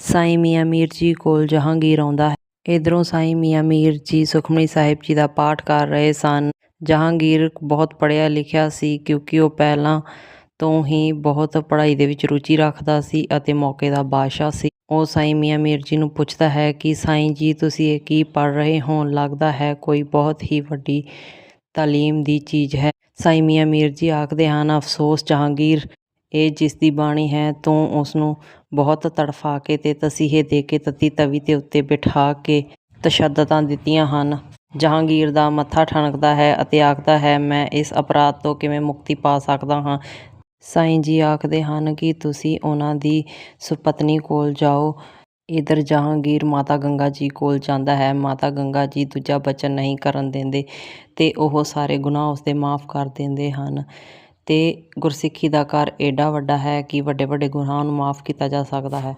ਸਾਈਂ ਮੀਆਂ ਮੀਰ ਜੀ ਕੋਲ ਜਹਾਂਗੀਰ ਆਉਂਦਾ ਹੈ। ਇੱਧਰੋਂ ਸਾਈਂ ਮੀਆਂ ਮੀਰ ਜੀ ਸੁਖਮਨੀ ਸਾਹਿਬ ਜੀ ਦਾ ਪਾਠ ਕਰ ਰਹੇ ਸਨ। ਜਹਾਂਗੀਰ ਬਹੁਤ ਪੜ੍ਹਿਆ ਲਿਖਿਆ ਸੀ ਕਿਉਂਕਿ ਉਹ ਪਹਿਲਾਂ ਤੋਂ ਹੀ ਬਹੁਤ ਪੜ੍ਹਾਈ ਦੇ ਵਿੱਚ ਰੁਚੀ ਰੱਖਦਾ ਸੀ ਅਤੇ ਮੌਕੇ ਦਾ ਬਾਦਸ਼ਾਹ ਸੀ। ਉਹ ਸਾਈਂ ਮੀਆਂ ਮੀਰ ਜੀ ਨੂੰ ਪੁੱਛਦਾ ਹੈ ਕਿ ਸਾਈਂ ਜੀ, ਤੁਸੀਂ ਇਹ ਕੀ ਪੜ੍ਹ ਰਹੇ ਹੋ? ਲੱਗਦਾ ਹੈ ਕੋਈ ਬਹੁਤ ਹੀ ਵੱਡੀ ਤਾਲੀਮ ਦੀ ਚੀਜ਼ ਹੈ। ਸਾਈਂ ਮੀਆਂ ਮੀਰ ਜੀ ਆਖਦੇ ਹਨ, ਅਫਸੋਸ ਜਹਾਂਗੀਰ ਇਹ ਜਿਸ ਦੀ ਬਾਣੀ ਹੈ, ਤੂੰ ਉਸ ਨੂੰ ਬਹੁਤ ਤੜਫਾ ਕੇ ਤੇ ਤਸੀਹੇ ਦੇ ਕੇ ਤੱਤੀ ਤਵੀ ਦੇ ਉੱਤੇ ਬਿਠਾ ਕੇ ਤਸ਼ੱਦਦਾਂ ਦਿੱਤੀਆਂ ਹਨ। ਜਹਾਂਗੀਰ ਦਾ ਮੱਥਾ ਠਣਕਦਾ ਹੈ ਅਤੇ ਆਖਦਾ ਹੈ, ਮੈਂ ਇਸ ਅਪਰਾਧ ਤੋਂ ਕਿਵੇਂ ਮੁਕਤੀ ਪਾ ਸਕਦਾ ਹਾਂ? ਸਾਈਂ ਜੀ ਆਖਦੇ ਹਨ ਕਿ ਤੁਸੀਂ ਉਹਨਾਂ ਦੀ ਸੁਪਤਨੀ ਕੋਲ ਜਾਓ। ਇੱਧਰ ਜਹਾਂਗੀਰ ਮਾਤਾ ਗੰਗਾ ਜੀ ਕੋਲ ਜਾਂਦਾ ਹੈ। ਮਾਤਾ ਗੰਗਾ ਜੀ ਦੂਜਾ ਬਚਨ ਨਹੀਂ ਕਰਨ ਦਿੰਦੇ ਤੇ ਉਹ ਸਾਰੇ ਗੁਨਾਹ ਉਸਦੇ ਮਾਫ ਕਰ ਦਿੰਦੇ ਹਨ। ਅਤੇ ਗੁਰਸਿੱਖੀ ਦਾ ਘਰ ਏਡਾ ਵੱਡਾ ਹੈ ਕਿ ਵੱਡੇ ਵੱਡੇ ਗੁਨਾਹਾਂ ਨੂੰ ਮਾਫ ਕੀਤਾ ਜਾ ਸਕਦਾ ਹੈ।